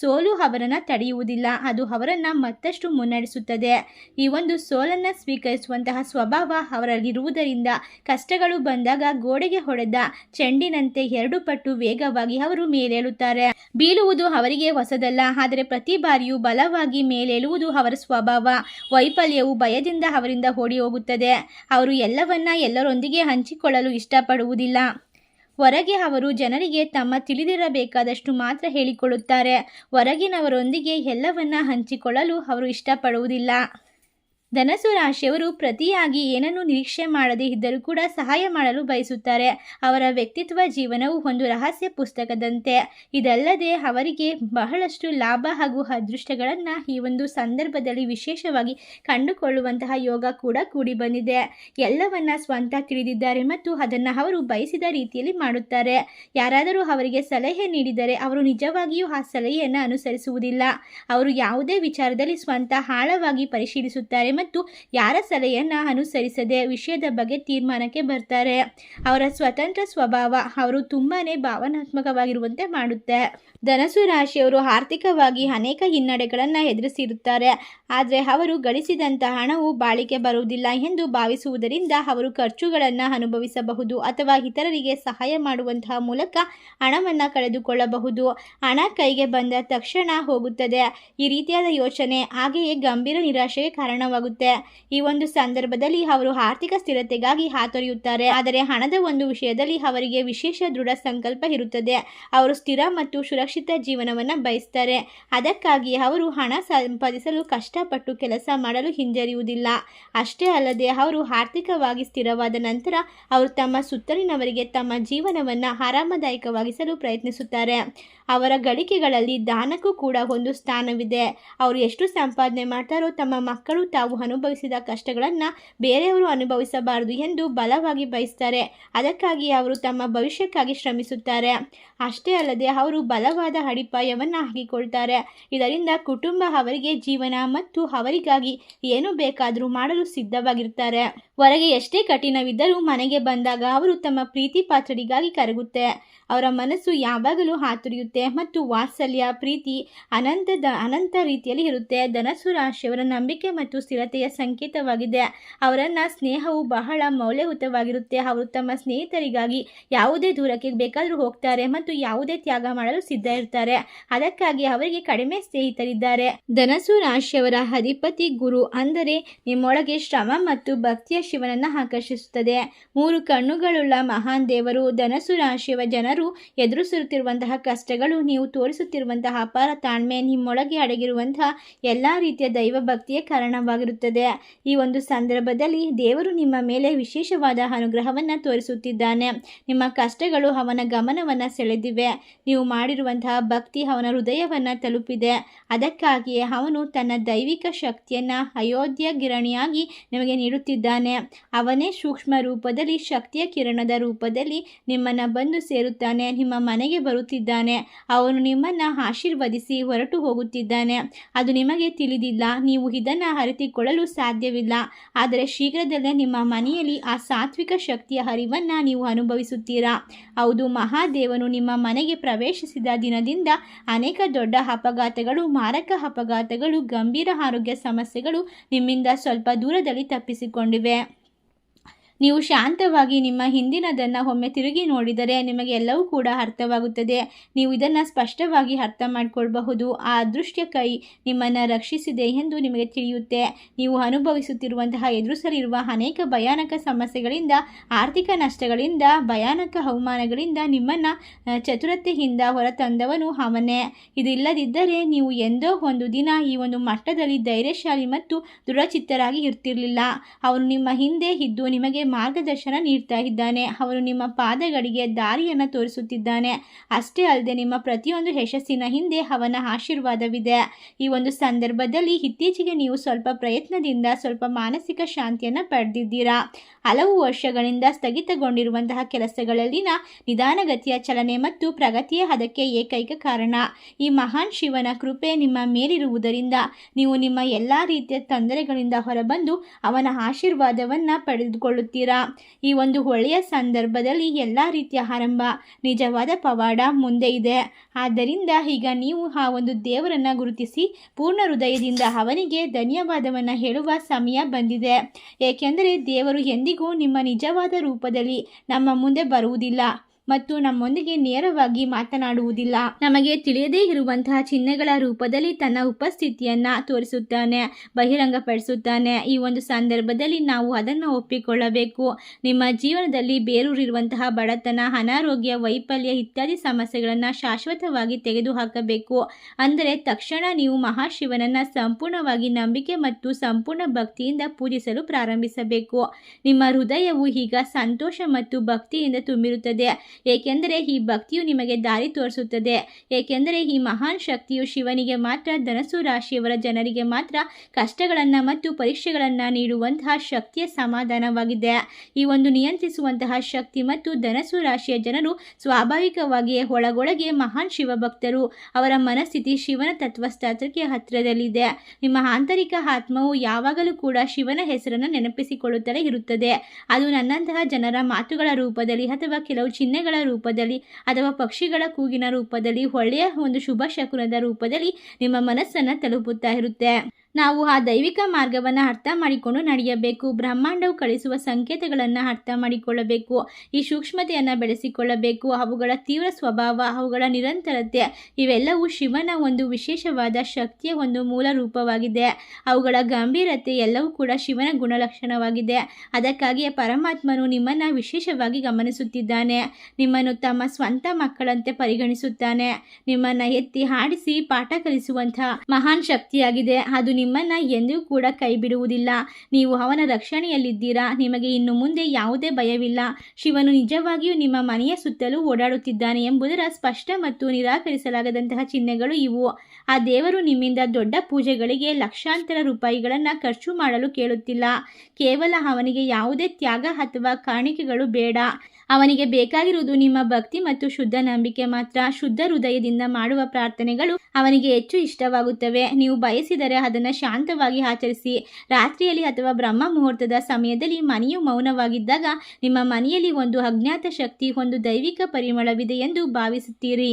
ಸೋಲು ಅವರನ್ನು ತಡೆಯುವುದಿಲ್ಲ, ಅದು ಅವರನ್ನು ಮತ್ತಷ್ಟು ಮುನ್ನಡೆಸುತ್ತದೆ. ಈ ಒಂದು ಸೋಲನ್ನು ಸ್ವೀಕರಿಸುವಂತಹ ಸ್ವಭಾವ ಅವರಲ್ಲಿರುವುದರಿಂದ ಕಷ್ಟಗಳು ಬಂದಾಗ ಗೋಡೆಗೆ ಹೊಡೆದ ಚೆಂಡಿನಂತೆ ಎರಡು ಪಟ್ಟು ವೇಗವಾಗಿ ಅವರು ಮೇಲೇಳುತ್ತಾರೆ. ಬೀಳುವುದು ಅವರಿಗೆ ಹೊಸದಲ್ಲ, ಆದರೆ ಪ್ರತಿ ಬಾರಿಯೂ ಬಲವಾಗಿ ಮೇಲೇಳುವುದು ಅವರ ಸ್ವಭಾವ. ವೈಫಲ್ಯವು ಭಯದಿಂದ ಅವರಿಂದ ಓಡಿ ಹೋಗುತ್ತದೆ ಅವರು ಎಲ್ಲವನ್ನ ಎಲ್ಲರೊಂದಿಗೆ ಹಂಚಿಕೊಳ್ಳಲು ಇಷ್ಟಪಡುವುದಿಲ್ಲ ಹೊರಗೆ ಅವರು ಜನರಿಗೆ ತಮ್ಮ ತಿಳಿದಿರಬೇಕಾದಷ್ಟು ಮಾತ್ರ ಹೇಳಿಕೊಳ್ಳುತ್ತಾರೆ. ಹೊರಗಿನವರೊಂದಿಗೆ ಎಲ್ಲವನ್ನ ಹಂಚಿಕೊಳ್ಳಲು ಅವರು ಇಷ್ಟಪಡುವುದಿಲ್ಲ. ಧನಸು ರಾಶಿಯವರು ಪ್ರತಿಯಾಗಿ ಏನನ್ನು ನಿರೀಕ್ಷೆ ಮಾಡದೇ ಇದ್ದರೂ ಕೂಡ ಸಹಾಯ ಮಾಡಲು ಬಯಸುತ್ತಾರೆ. ಅವರ ವ್ಯಕ್ತಿತ್ವ ಜೀವನವು ಒಂದು ರಹಸ್ಯ ಪುಸ್ತಕದಂತೆ. ಇದಲ್ಲದೆ ಅವರಿಗೆ ಬಹಳಷ್ಟು ಲಾಭ ಹಾಗೂ ಅದೃಷ್ಟಗಳನ್ನು ಈ ಒಂದು ಸಂದರ್ಭದಲ್ಲಿ ವಿಶೇಷವಾಗಿ ಕಂಡುಕೊಳ್ಳುವಂತಹ ಯೋಗ ಕೂಡ ಕೂಡಿ ಬಂದಿದೆ. ಎಲ್ಲವನ್ನ ಸ್ವಂತ ತಿಳಿದಿದ್ದಾರೆ ಮತ್ತು ಅದನ್ನು ಅವರು ಬಯಸಿದ ರೀತಿಯಲ್ಲಿ ಮಾಡುತ್ತಾರೆ. ಯಾರಾದರೂ ಅವರಿಗೆ ಸಲಹೆ ನೀಡಿದರೆ ಅವರು ನಿಜವಾಗಿಯೂ ಆ ಸಲಹೆಯನ್ನು ಅನುಸರಿಸುವುದಿಲ್ಲ. ಅವರು ಯಾವುದೇ ವಿಚಾರದಲ್ಲಿ ಸ್ವಂತ ಆಳವಾಗಿ ಪರಿಶೀಲಿಸುತ್ತಾರೆ ಮತ್ತು ಯಾರ ಸಲಹೆಯನ್ನು ಅನುಸರಿಸದೆ ವಿಷಯದ ಬಗ್ಗೆ ತೀರ್ಮಾನಕ್ಕೆ ಬರ್ತಾರೆ. ಅವರ ಸ್ವತಂತ್ರ ಸ್ವಭಾವ ಅವರು ತುಂಬಾ ಭಾವನಾತ್ಮಕವಾಗಿರುವಂತೆ ಮಾಡುತ್ತೆ. ಧನಸು ರಾಶಿಯವರು ಆರ್ಥಿಕವಾಗಿ ಅನೇಕ ಹಿನ್ನಡೆಗಳನ್ನು ಎದುರಿಸಿರುತ್ತಾರೆ. ಆದರೆ ಅವರು ಗಳಿಸಿದಂಥ ಹಣವು ಬಾಳಿಕೆ ಬರುವುದಿಲ್ಲ ಎಂದು ಭಾವಿಸುವುದರಿಂದ ಅವರು ಖರ್ಚುಗಳನ್ನು ಅನುಭವಿಸಬಹುದು ಅಥವಾ ಇತರರಿಗೆ ಸಹಾಯ ಮಾಡುವಂತಹ ಮೂಲಕ ಹಣವನ್ನು ಕಳೆದುಕೊಳ್ಳಬಹುದು. ಹಣ ಕೈಗೆ ಬಂದ ತಕ್ಷಣ ಹೋಗುತ್ತದೆ. ಈ ರೀತಿಯಾದ ಯೋಚನೆ ಹಾಗೆಯೇ ಗಂಭೀರ ನಿರಾಶೆಗೆ ಕಾರಣವಾಗುತ್ತೆ. ಈ ಒಂದು ಸಂದರ್ಭದಲ್ಲಿ ಅವರು ಆರ್ಥಿಕ ಸ್ಥಿರತೆಗಾಗಿ ಹಾತೊರೆಯುತ್ತಾರೆ. ಆದರೆ ಹಣದ ಒಂದು ವಿಷಯದಲ್ಲಿ ಅವರಿಗೆ ವಿಶೇಷ ದೃಢ ಸಂಕಲ್ಪ ಇರುತ್ತದೆ. ಅವರು ಸ್ಥಿರ ಮತ್ತು ಸುರಕ್ಷಿತ ಜೀವನವನ್ನು ಬಯಸ್ತಾರೆ. ಅದಕ್ಕಾಗಿ ಅವರು ಹಣ ಸಂಪಾದಿಸಲು ಕಷ್ಟಪಟ್ಟು ಕೆಲಸ ಮಾಡಲು ಹಿಂಜರಿಯುವುದಿಲ್ಲ. ಅಷ್ಟೇ ಅಲ್ಲದೆ ಅವರು ಆರ್ಥಿಕವಾಗಿ ಸ್ಥಿರವಾದ ನಂತರ ಅವರು ತಮ್ಮ ಸುತ್ತಲಿನವರಿಗೆ ತಮ್ಮ ಜೀವನವನ್ನು ಆರಾಮದಾಯಕವಾಗಿಸಲು ಪ್ರಯತ್ನಿಸುತ್ತಾರೆ. ಅವರ ಗಳಿಕೆಗಳಲ್ಲಿ ದಾನಕ್ಕೂ ಕೂಡ ಒಂದು ಸ್ಥಾನವಿದೆ. ಅವರು ಎಷ್ಟು ಸಂಪಾದನೆ ಮಾಡ್ತಾರೋ ತಮ್ಮ ಮಕ್ಕಳು ತಾವು ಅನುಭವಿಸಿದ ಕಷ್ಟಗಳನ್ನು ಬೇರೆಯವರು ಅನುಭವಿಸಬಾರದು ಎಂದು ಬಲವಾಗಿ ಬಯಸ್ತಾರೆ. ಅದಕ್ಕಾಗಿ ಅವರು ತಮ್ಮ ಭವಿಷ್ಯಕ್ಕಾಗಿ ಶ್ರಮಿಸುತ್ತಾರೆ. ಅಷ್ಟೇ ಅಲ್ಲದೆ ಅವರು ಬಲವಾದ ಅಡಿಪಾಯವನ್ನು ಹಾಕಿಕೊಳ್ತಾರೆ. ಇದರಿಂದ ಕುಟುಂಬ ಅವರಿಗೆ ಜೀವನ ಮತ್ತು ಅವರಿಗಾಗಿ ಏನು ಬೇಕಾದರೂ ಮಾಡಲು ಸಿದ್ಧವಾಗಿರ್ತಾರೆ. ಹೊರಗೆ ಎಷ್ಟೇ ಕಠಿಣವಿದ್ದರೂ ಮನೆಗೆ ಬಂದಾಗ ಅವರು ತಮ್ಮ ಪ್ರೀತಿ ಪಾತ್ರರಿಗಾಗಿ ಕರಗುತ್ತೆ. ಅವರ ಮನಸ್ಸು ಯಾವಾಗಲೂ ಹಾತುರಿಯುತ್ತೆ ಮತ್ತು ವಾತ್ಸಲ್ಯ, ಪ್ರೀತಿ ಅನಂತದ ಅನಂತ ರೀತಿಯಲ್ಲಿ ಇರುತ್ತೆ. ಧನಸ್ಸು ರಾಶಿಯವರ ನಂಬಿಕೆ ಮತ್ತು ಸ್ಥಿರತೆಯ ಸಂಕೇತವಾಗಿದೆ. ಅವರನ್ನು ಸ್ನೇಹವು ಬಹಳ ಮೌಲ್ಯಯುತವಾಗಿರುತ್ತೆ. ಅವರು ತಮ್ಮ ಸ್ನೇಹಿತರಿಗಾಗಿ ಯಾವುದೇ ದೂರಕ್ಕೆ ಬೇಕಾದರೂ ಹೋಗ್ತಾರೆ ಮತ್ತು ಯಾವುದೇ ತ್ಯಾಗ ಮಾಡಲು ಸಿದ್ಧ ಇರ್ತಾರೆ. ಅದಕ್ಕಾಗಿ ಅವರಿಗೆ ಕಡಿಮೆ ಸ್ನೇಹಿತರಿದ್ದಾರೆ. ಧನಸು ರಾಶಿಯವರ ಅಧಿಪತಿ ಗುರು ಅಂದರೆ ನಿಮ್ಮೊಳಗೆ ಶ್ರಮ ಮತ್ತು ಭಕ್ತಿಯ ಶಿವನನ್ನು ಆಕರ್ಷಿಸುತ್ತದೆ. ಮೂರು ಕಣ್ಣುಗಳುಳ್ಳ ಮಹಾನ್ ದೇವರು. ಧನಸು ರಾಶಿಯ ಜನರು ಎದುರಿಸುತ್ತಿರುವಂತಹ ಕಷ್ಟಗಳು, ನೀವು ತೋರಿಸುತ್ತಿರುವಂತಹ ಅಪಾರ ತಾಳ್ಮೆ, ನಿಮ್ಮೊಳಗೆ ಅಡಗಿರುವಂತಹ ಎಲ್ಲ ರೀತಿಯ ದೈವ ಭಕ್ತಿಯ ಕಾರಣವಾಗಿರುತ್ತದೆ. ಈ ಒಂದು ಸಂದರ್ಭದಲ್ಲಿ ದೇವರು ನಿಮ್ಮ ಮೇಲೆ ವಿಶೇಷವಾದ ಅನುಗ್ರಹವನ್ನು ತೋರಿಸುತ್ತಿದ್ದಾನೆ. ನಿಮ್ಮ ಕಷ್ಟಗಳು ಅವನ ಗಮನವನ್ನು ಸೆಳೆದಿವೆ. ನೀವು ಮಾಡಿರುವಂತಹ ಭಕ್ತಿ ಅವನ ಹೃದಯವನ್ನು ತಲುಪಿದೆ. ಅದಕ್ಕಾಗಿಯೇ ಅವನು ತನ್ನ ದೈವಿಕ ಶಕ್ತಿಯನ್ನು ಅಯೋಧ್ಯ ಗಿರಣಿಯಾಗಿ ನಿಮಗೆ ನೀಡುತ್ತಿದ್ದಾನೆ. ಅವನೇ ಸೂಕ್ಷ್ಮ ರೂಪದಲ್ಲಿ ಶಕ್ತಿಯ ಕಿರಣದ ರೂಪದಲ್ಲಿ ನಿಮ್ಮನ್ನು ಬಂದು ಸೇರುತ್ತಾನೆ. ನಿಮ್ಮ ಮನೆಗೆ ಬರುತ್ತಿದ್ದಾನೆ. ಅವನು ನಿಮ್ಮನ್ನು ಆಶೀರ್ವದಿಸಿ ಹೊರಟು ಹೋಗುತ್ತಿದ್ದಾನೆ. ಅದು ನಿಮಗೆ ತಿಳಿದಿಲ್ಲ. ನೀವು ಇದನ್ನು ಅರಿತುಕೊಳ್ಳಲು ಸಾಧ್ಯವಿಲ್ಲ. ಆದರೆ ಶೀಘ್ರದಲ್ಲೇ ನಿಮ್ಮ ಮನೆಯಲ್ಲಿ ಆ ಸಾತ್ವಿಕ ಶಕ್ತಿಯ ಹರಿವನ್ನು ನೀವು ಅನುಭವಿಸುತ್ತೀರಾ? ಹೌದು, ಮಹಾದೇವನು ನಿಮ್ಮ ಮನೆಗೆ ಪ್ರವೇಶಿಸಿದ ದಿನದಿಂದ ಅನೇಕ ದೊಡ್ಡ ಅಪಘಾತಗಳು, ಮಾರಕ ಅಪಘಾತಗಳು, ಗಂಭೀರ ಆರೋಗ್ಯ ಸಮಸ್ಯೆಗಳು ನಿಮ್ಮಿಂದ ಸ್ವಲ್ಪ ದೂರದಲ್ಲಿ ತಪ್ಪಿಸಿಕೊಂಡಿವೆ. ನೀವು ಶಾಂತವಾಗಿ ನಿಮ್ಮ ಹಿಂದಿನದನ್ನು ಒಮ್ಮೆ ತಿರುಗಿ ನೋಡಿದರೆ ನಿಮಗೆ ಎಲ್ಲವೂ ಕೂಡ ಅರ್ಥವಾಗುತ್ತದೆ. ನೀವು ಇದನ್ನು ಸ್ಪಷ್ಟವಾಗಿ ಅರ್ಥ ಮಾಡಿಕೊಳ್ಬಹುದು. ಆ ಅದೃಶ್ಯ ಕೈ ನಿಮ್ಮನ್ನು ರಕ್ಷಿಸಿದೆ ಎಂದು ನಿಮಗೆ ತಿಳಿಯುತ್ತೆ. ನೀವು ಅನುಭವಿಸುತ್ತಿರುವಂತಹ ಎದುರಿಸಲಿರುವ ಅನೇಕ ಭಯಾನಕ ಸಮಸ್ಯೆಗಳಿಂದ, ಆರ್ಥಿಕ ನಷ್ಟಗಳಿಂದ, ಭಯಾನಕ ಅವಮಾನಗಳಿಂದ ನಿಮ್ಮನ್ನು ಚತುರತೆಯಿಂದ ಹೊರತಂದವನು ಅವನೇ. ಇದಿಲ್ಲದಿದ್ದರೆ ನೀವು ಎಂದೋ ಒಂದು ದಿನ ಈ ಒಂದು ಮಟ್ಟದಲ್ಲಿ ಧೈರ್ಯಶಾಲಿ ಮತ್ತು ದೃಢಚಿತ್ತರಾಗಿ ಇರ್ತಿರಲಿಲ್ಲ. ಅವನು ನಿಮ್ಮ ಹಿಂದೆ ಇದ್ದು ನಿಮಗೆ ಮಾರ್ಗದರ್ಶನ ನೀಡ್ತಾ ಇದ್ದಾನೆ. ಅವನು ನಿಮ್ಮ ಪಾದಗಳಿಗೆ ದಾರಿಯನ್ನು ತೋರಿಸುತ್ತಿದ್ದಾನೆ. ಅಷ್ಟೇ ಅಲ್ಲದೆ ನಿಮ್ಮ ಪ್ರತಿಯೊಂದು ಯಶಸ್ಸಿನ ಹಿಂದೆ ಅವನ ಆಶೀರ್ವಾದವಿದೆ. ಈ ಒಂದು ಸಂದರ್ಭದಲ್ಲಿ ಇತ್ತೀಚೆಗೆ ನೀವು ಸ್ವಲ್ಪ ಪ್ರಯತ್ನದಿಂದ ಸ್ವಲ್ಪ ಮಾನಸಿಕ ಶಾಂತಿಯನ್ನು ಪಡೆದಿದ್ದೀರಾ? ಹಲವು ವರ್ಷಗಳಿಂದ ಸ್ಥಗಿತಗೊಂಡಿರುವಂತಹ ಕೆಲಸಗಳಲ್ಲಿನ ನಿಧಾನಗತಿಯ ಚಲನೆ ಮತ್ತು ಪ್ರಗತಿಯ ಅದಕ್ಕೆ ಏಕೈಕ ಕಾರಣ. ಈ ಮಹಾನ್ ಶಿವನ ಕೃಪೆ ನಿಮ್ಮ ಮೇಲಿರುವುದರಿಂದ ನೀವು ನಿಮ್ಮ ಎಲ್ಲ ರೀತಿಯ ತೊಂದರೆಗಳಿಂದ ಹೊರಬಂದು ಅವನ ಆಶೀರ್ವಾದವನ್ನು ಪಡೆದುಕೊಳ್ಳುತ್ತೀರಾ. ಈ ಒಂದು ಒಳ್ಳೆಯ ಸಂದರ್ಭದಲ್ಲಿ ಎಲ್ಲ ರೀತಿಯ ಆರಂಭ, ನಿಜವಾದ ಪವಾಡ ಮುಂದೆ ಇದೆ. ಆದ್ದರಿಂದ ಈಗ ನೀವು ಆ ಒಂದು ದೇವರನ್ನು ಗುರುತಿಸಿ ಪೂರ್ಣ ಹೃದಯದಿಂದ ಅವನಿಗೆ ಧನ್ಯವಾದವನ್ನು ಹೇಳುವ ಸಮಯ ಬಂದಿದೆ. ಏಕೆಂದರೆ ದೇವರು ಎಂದಿಗೂ ನಿಮ್ಮ ನಿಜವಾದ ರೂಪದಲ್ಲಿ ನಮ್ಮ ಮುಂದೆ ಬರುವುದಿಲ್ಲ. ಮತ್ತು ನಮ್ಮೊಂದಿಗೆ ನೇರವಾಗಿ ಮಾತನಾಡುವುದಿಲ್ಲ. ನಮಗೆ ತಿಳಿಯದೇ ಇರುವಂತಹ ಚಿಹ್ನೆಗಳ ರೂಪದಲ್ಲಿ ತನ್ನ ಉಪಸ್ಥಿತಿಯನ್ನ ತೋರಿಸುತ್ತಾನೆ, ಬಹಿರಂಗಪಡಿಸುತ್ತಾನೆ. ಈ ಒಂದು ಸಂದರ್ಭದಲ್ಲಿ ನಾವು ಅದನ್ನು ಒಪ್ಪಿಕೊಳ್ಳಬೇಕು. ನಿಮ್ಮ ಜೀವನದಲ್ಲಿ ಬೇರೂರಿರುವಂತಹ ಬಡತನ, ಅನಾರೋಗ್ಯ, ವೈಫಲ್ಯ ಇತ್ಯಾದಿ ಸಮಸ್ಯೆಗಳನ್ನು ಶಾಶ್ವತವಾಗಿ ತೆಗೆದುಹಾಕಬೇಕು. ಅಂದರೆ ತಕ್ಷಣ ನೀವು ಮಹಾಶಿವನನ್ನ ಸಂಪೂರ್ಣವಾಗಿ ನಂಬಿಕೆ ಮತ್ತು ಸಂಪೂರ್ಣ ಭಕ್ತಿಯಿಂದ ಪೂಜಿಸಲು ಪ್ರಾರಂಭಿಸಬೇಕು. ನಿಮ್ಮ ಹೃದಯವು ಈಗ ಸಂತೋಷ ಮತ್ತು ಭಕ್ತಿಯಿಂದ ತುಂಬಿರುತ್ತದೆ. ಏಕೆಂದರೆ ಈ ಭಕ್ತಿಯು ನಿಮಗೆ ದಾರಿ ತೋರಿಸುತ್ತದೆ. ಏಕೆಂದರೆ ಈ ಮಹಾನ್ ಶಕ್ತಿಯು ಶಿವನಿಗೆ ಮಾತ್ರ ಧನಸು ರಾಶಿಯವರ ಜನರಿಗೆ ಮಾತ್ರ ಕಷ್ಟಗಳನ್ನು ಮತ್ತು ಪರೀಕ್ಷೆಗಳನ್ನು ನೀಡುವಂತಹ ಶಕ್ತಿಯ ಸಮಾಧಾನವಾಗಿದೆ. ಈ ಒಂದು ನಿಯಂತ್ರಿಸುವಂತಹ ಶಕ್ತಿ ಮತ್ತು ಧನಸು ರಾಶಿಯ ಜನರು ಸ್ವಾಭಾವಿಕವಾಗಿಯೇ ಒಳಗೊಳಗೆ ಮಹಾನ್ ಶಿವಭಕ್ತರು. ಅವರ ಮನಸ್ಥಿತಿ ಶಿವನ ತತ್ವಶಾಸ್ತ್ರಕ್ಕೆ ಹತ್ತಿರದಲ್ಲಿದೆ. ನಿಮ್ಮ ಆಂತರಿಕ ಆತ್ಮವು ಯಾವಾಗಲೂ ಕೂಡ ಶಿವನ ಹೆಸರನ್ನು ನೆನಪಿಸಿಕೊಳ್ಳುತ್ತಲೇ ಇರುತ್ತದೆ. ಅದು ನನ್ನಂತಹ ಜನರ ಮಾತುಗಳ ರೂಪದಲ್ಲಿ ಅಥವಾ ಕೆಲವು ಚಿಹ್ನೆಗಳ ರೂಪದಲ್ಲಿ ಅಥವಾ ಪಕ್ಷಿಗಳ ಕೂಗಿನ ರೂಪದಲ್ಲಿ, ಒಳ್ಳೆಯ ಒಂದು ಶುಭ ಶಕುನದ ರೂಪದಲ್ಲಿ ನಿಮ್ಮ ಮನಸ್ಸನ್ನು ತಲುಪುತ್ತಾ ಇರುತ್ತೆ. ನಾವು ಆ ದೈವಿಕ ಮಾರ್ಗವನ್ನು ಅರ್ಥ ಮಾಡಿಕೊಂಡು ನಡೆಯಬೇಕು, ಬ್ರಹ್ಮಾಂಡವು ಕಳಿಸುವ ಸಂಕೇತಗಳನ್ನು ಅರ್ಥ ಮಾಡಿಕೊಳ್ಳಬೇಕು, ಈ ಸೂಕ್ಷ್ಮತೆಯನ್ನು ಬೆಳೆಸಿಕೊಳ್ಳಬೇಕು, ಅವುಗಳ ತೀವ್ರ ಸ್ವಭಾವ, ಅವುಗಳ ನಿರಂತರತೆ, ಇವೆಲ್ಲವೂ ಶಿವನ ಒಂದು ವಿಶೇಷವಾದ ಶಕ್ತಿಯ ಒಂದು ಮೂಲ ರೂಪವಾಗಿದೆ. ಅವುಗಳ ಗಂಭೀರತೆ ಎಲ್ಲವೂ ಕೂಡ ಶಿವನ ಗುಣಲಕ್ಷಣವಾಗಿದೆ. ಅದಕ್ಕಾಗಿಯೇ ಪರಮಾತ್ಮನು ನಿಮ್ಮನ್ನು ವಿಶೇಷವಾಗಿ ಗಮನಿಸುತ್ತಿದ್ದಾನೆ. ನಿಮ್ಮನ್ನು ತಮ್ಮ ಸ್ವಂತ ಮಕ್ಕಳಂತೆ ಪರಿಗಣಿಸುತ್ತಾನೆ. ನಿಮ್ಮನ್ನು ಎತ್ತಿ ಹಾಡಿಸಿ ಪಾಠ ಕಲಿಸುವಂತಹ ಮಹಾನ್ ಶಕ್ತಿಯಾಗಿದೆ. ಅದು ನಿಮ್ಮನ್ನ ಎಂದೂ ಕೂಡ ಕೈಬಿಡುವುದಿಲ್ಲ. ನೀವು ಅವನ ರಕ್ಷಣೆಯಲ್ಲಿದ್ದೀರಾ? ನಿಮಗೆ ಇನ್ನು ಮುಂದೆ ಯಾವುದೇ ಭಯವಿಲ್ಲ. ಶಿವನು ನಿಜವಾಗಿಯೂ ನಿಮ್ಮ ಮನೆಯ ಸುತ್ತಲೂ ಓಡಾಡುತ್ತಿದ್ದಾನೆ ಎಂಬುದರ ಸ್ಪಷ್ಟ ಮತ್ತು ನಿರಾಕರಿಸಲಾಗದಂತಹ ಚಿಹ್ನೆಗಳು ಇವು. ಆ ದೇವರು ನಿಮ್ಮಿಂದ ದೊಡ್ಡ ಪೂಜೆಗಳಿಗೆ ಲಕ್ಷಾಂತರ ರೂಪಾಯಿಗಳನ್ನು ಖರ್ಚು ಮಾಡಲು ಕೇಳುತ್ತಿಲ್ಲ. ಕೇವಲ ಅವನಿಗೆ ಯಾವುದೇ ತ್ಯಾಗ ಅಥವಾ ಕಾಣಿಕೆಗಳು ಬೇಡ. ಅವನಿಗೆ ಬೇಕಾಗಿರುವುದು ನಿಮ್ಮ ಭಕ್ತಿ ಮತ್ತು ಶುದ್ಧ ನಂಬಿಕೆ ಮಾತ್ರ. ಶುದ್ಧ ಹೃದಯದಿಂದ ಮಾಡುವ ಪ್ರಾರ್ಥನೆಗಳು ಅವನಿಗೆ ಹೆಚ್ಚು ಇಷ್ಟವಾಗುತ್ತವೆ. ನೀವು ಬಯಸಿದರೆ ಅದನ್ನು ಶಾಂತವಾಗಿ ಆಚರಿಸಿ. ರಾತ್ರಿಯಲ್ಲಿ ಅಥವಾ ಬ್ರಹ್ಮ ಮುಹೂರ್ತದ ಸಮಯದಲ್ಲಿ ಮನೆಯು ಮೌನವಾಗಿದ್ದಾಗ ನಿಮ್ಮ ಮನೆಯಲ್ಲಿ ಒಂದು ಅಜ್ಞಾತ ಶಕ್ತಿ, ಒಂದು ದೈವಿಕ ಪರಿಮಳವಿದೆ ಎಂದು ಭಾವಿಸುತ್ತೀರಿ.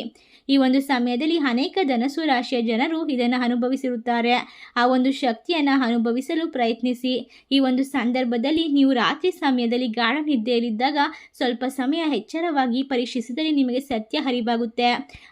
ಈ ಒಂದು ಸಮಯದಲ್ಲಿ ಅನೇಕ ಧನಸು ರಾಶಿಯ ಜನರು ಇದನ್ನು ಅನುಭವಿಸಿರುತ್ತಾರೆ. ಆ ಒಂದು ಶಕ್ತಿಯನ್ನು ಅನುಭವಿಸಲು ಪ್ರಯತ್ನಿಸಿ. ಈ ಒಂದು ಸಂದರ್ಭದಲ್ಲಿ ನೀವು ರಾತ್ರಿ ಸಮಯದಲ್ಲಿ ಗಾಢ ನಿದ್ದೆಯಲ್ಲಿದ್ದಾಗ ಸ್ವಲ್ಪ ಸಮಯ ಎಚ್ಚರವಾಗಿ ಪರೀಕ್ಷಿಸಿದರೆ ನಿಮಗೆ ಸತ್ಯ ಹರಿವಾಗುತ್ತೆ.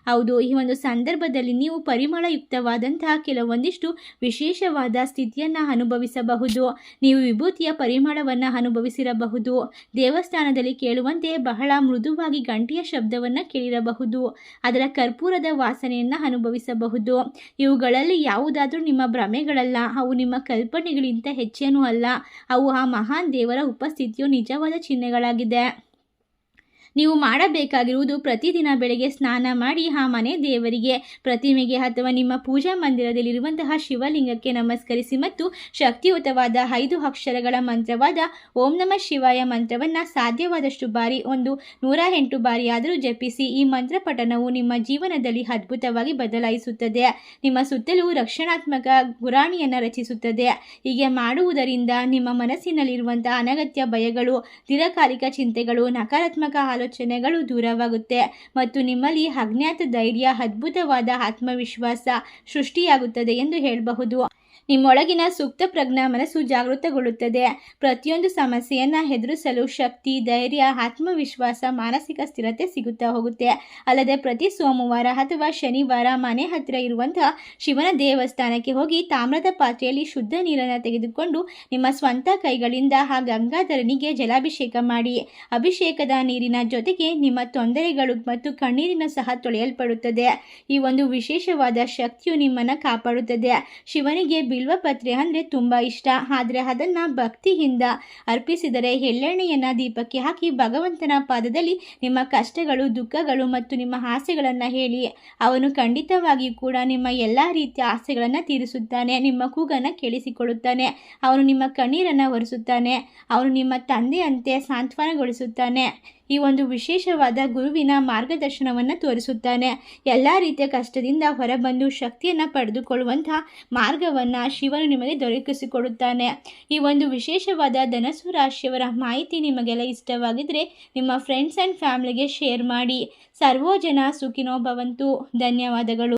ಹೌದು, ಈ ಒಂದು ಸಂದರ್ಭದಲ್ಲಿ ನೀವು ಪರಿಮಳಯುಕ್ತವಾದಂತಹ ಕೆಲವೊಂದಿಷ್ಟು ವಿಶೇಷವಾದ ಸ್ಥಿತಿಯನ್ನು ಅನುಭವಿಸಬಹುದು. ನೀವು ವಿಭೂತಿಯ ಪರಿಮಳವನ್ನು ಅನುಭವಿಸಿರಬಹುದು. ದೇವಸ್ಥಾನದಲ್ಲಿ ಕೇಳುವಂತೆ ಬಹಳ ಮೃದುವಾಗಿ ಗಂಟೆಯ ಶಬ್ದವನ್ನು ಕೇಳಿರಬಹುದು. ಅದರ ಕರ್ಪೂರದ ವಾಸನೆಯನ್ನು ಅನುಭವಿಸಬಹುದು. ಇವುಗಳಲ್ಲಿ ಯಾವುದಾದರೂ ನಿಮ್ಮ ಭ್ರಮೆಗಳಲ್ಲ, ಅವು ನಿಮ್ಮ ಕಲ್ಪನೆಗಳಿಂತ ಹೆಚ್ಚೇನೂ ಅಲ್ಲ. ಅವು ಆ ಮಹಾನ್ ದೇವರ ಉಪಸ್ಥಿತಿಯು ನಿಜವಾದ ಚಿಹ್ನೆಗಳಾಗಿದೆ. ನೀವು ಮಾಡಬೇಕಾಗಿರುವುದು ಪ್ರತಿದಿನ ಬೆಳಗ್ಗೆ ಸ್ನಾನ ಮಾಡಿ ಆ ಮನೆ ದೇವರಿಗೆ. ಪ್ರತಿಮೆಗೆ ಅಥವಾ ನಿಮ್ಮ ಪೂಜಾ ಮಂದಿರದಲ್ಲಿರುವಂತಹ ಶಿವಲಿಂಗಕ್ಕೆ ನಮಸ್ಕರಿಸಿ ಮತ್ತು ಶಕ್ತಿಯುತವಾದ ಐದು ಅಕ್ಷರಗಳ ಮಂತ್ರವಾದ ಓಂ ನಮ ಶಿವಾಯ ಮಂತ್ರವನ್ನು ಸಾಧ್ಯವಾದಷ್ಟು ಬಾರಿ ಒಂದು ನೂರ ಎಂಟು ಬಾರಿಯಾದರೂ ಜಪಿಸಿ ಈ ಮಂತ್ರ ಪಠನವು ನಿಮ್ಮ ಜೀವನದಲ್ಲಿ ಅದ್ಭುತವಾಗಿ ಬದಲಾಯಿಸುತ್ತದೆ. ನಿಮ್ಮ ಸುತ್ತಲೂ ರಕ್ಷಣಾತ್ಮಕ ಗುರಾಣಿಯನ್ನು ರಚಿಸುತ್ತದೆ. ಹೀಗೆ ಮಾಡುವುದರಿಂದ ನಿಮ್ಮ ಮನಸ್ಸಿನಲ್ಲಿರುವಂತಹ ಅನಗತ್ಯ ಭಯಗಳು, ದೀರ್ಘಕಾಲಿಕ ಚಿಂತೆಗಳು, ನಕಾರಾತ್ಮಕ ಆಲೋಚನೆಗಳು ದೂರವಾಗುತ್ತೆ ಮತ್ತು ನಿಮ್ಮಲ್ಲಿ ಅಜ್ಞಾತ ಧೈರ್ಯ ಅದ್ಭುತವಾದ ಆತ್ಮವಿಶ್ವಾಸ ಸೃಷ್ಟಿಯಾಗುತ್ತದೆ ಎಂದು ಹೇಳಬಹುದು. ನಿಮ್ಮೊಳಗಿನ ಸೂಕ್ತ ಪ್ರಜ್ಞಾ ಮನಸ್ಸು ಜಾಗೃತಗೊಳ್ಳುತ್ತದೆ. ಪ್ರತಿಯೊಂದು ಸಮಸ್ಯೆಯನ್ನು ಎದುರಿಸಲು ಶಕ್ತಿ, ಧೈರ್ಯ, ಆತ್ಮವಿಶ್ವಾಸ, ಮಾನಸಿಕ ಸ್ಥಿರತೆ ಸಿಗುತ್ತಾ ಹೋಗುತ್ತೆ. ಅಲ್ಲದೆ ಪ್ರತಿ ಸೋಮವಾರ ಅಥವಾ ಶನಿವಾರ ಮನೆ ಹತ್ತಿರ ಇರುವಂತಹ ಶಿವನ ದೇವಸ್ಥಾನಕ್ಕೆ ಹೋಗಿ ತಾಮ್ರದ ಪಾತ್ರೆಯಲ್ಲಿ ಶುದ್ಧ ನೀರನ್ನು ತೆಗೆದುಕೊಂಡು ನಿಮ್ಮ ಸ್ವಂತ ಕೈಗಳಿಂದ ಆ ಗಂಗಾಧರನಿಗೆ ಜಲಾಭಿಷೇಕ ಮಾಡಿ. ಅಭಿಷೇಕದ ನೀರಿನ ಜೊತೆಗೆ ನಿಮ್ಮ ತೊಂದರೆಗಳು ಮತ್ತು ಕಣ್ಣೀರಿನ ಸಹ ತೊಳೆಯಲ್ಪಡುತ್ತದೆ. ಈ ಒಂದು ವಿಶೇಷವಾದ ಶಕ್ತಿಯು ನಿಮ್ಮನ್ನು ಕಾಪಾಡುತ್ತದೆ. ಶಿವನಿಗೆ ಬಿಲ್ವಪತ್ರೆ ಅಂದರೆ ತುಂಬ ಇಷ್ಟ. ಆದರೆ ಅದನ್ನು ಭಕ್ತಿಯಿಂದ ಅರ್ಪಿಸಿದರೆ ಎಳ್ಳೆಣ್ಣೆಯನ್ನು ದೀಪಕ್ಕೆ ಹಾಕಿ ಭಗವಂತನ ಪಾದದಲ್ಲಿ ನಿಮ್ಮ ಕಷ್ಟಗಳು, ದುಃಖಗಳು ಮತ್ತು ನಿಮ್ಮ ಆಸೆಗಳನ್ನು ಹೇಳಿ, ಅವನು ಖಂಡಿತವಾಗಿಯೂ ಕೂಡ ನಿಮ್ಮ ಎಲ್ಲ ರೀತಿಯ ಆಸೆಗಳನ್ನು ತೀರಿಸುತ್ತಾನೆ, ನಿಮ್ಮ ಕೂಗನ್ನು ಕೇಳಿಸಿಕೊಳ್ಳುತ್ತಾನೆ, ಅವನು ನಿಮ್ಮ ಕಣ್ಣೀರನ್ನು ಒರೆಸುತ್ತಾನೆ, ಅವನು ನಿಮ್ಮ ತಂದೆಯಂತೆ ಸಾಂತ್ವನಗೊಳಿಸುತ್ತಾನೆ. ಈ ಒಂದು ವಿಶೇಷವಾದ ಗುರುವಿನ ಮಾರ್ಗದರ್ಶನವನ್ನು ತೋರಿಸುತ್ತಾನೆ. ಎಲ್ಲ ರೀತಿಯ ಕಷ್ಟದಿಂದ ಹೊರಬಂದು ಶಕ್ತಿಯನ್ನು ಪಡೆದುಕೊಳ್ಳುವಂತಹ ಮಾರ್ಗವನ್ನು ಶಿವನು ನಿಮಗೆ ದೊರಕಿಸಿಕೊಡುತ್ತಾನೆ. ಈ ಒಂದು ವಿಶೇಷವಾದ ಧನಸು ರಾಶಿಯವರ ಮಾಹಿತಿ ನಿಮಗೆಲ್ಲ ಇಷ್ಟವಾಗಿದ್ದರೆ ನಿಮ್ಮ ಫ್ರೆಂಡ್ಸ್ ಆ್ಯಂಡ್ ಫ್ಯಾಮ್ಲಿಗೆ ಶೇರ್ ಮಾಡಿ. ಸರ್ವೋಜನ ಸುಖಿನೋ ಭವಂತು. ಧನ್ಯವಾದಗಳು.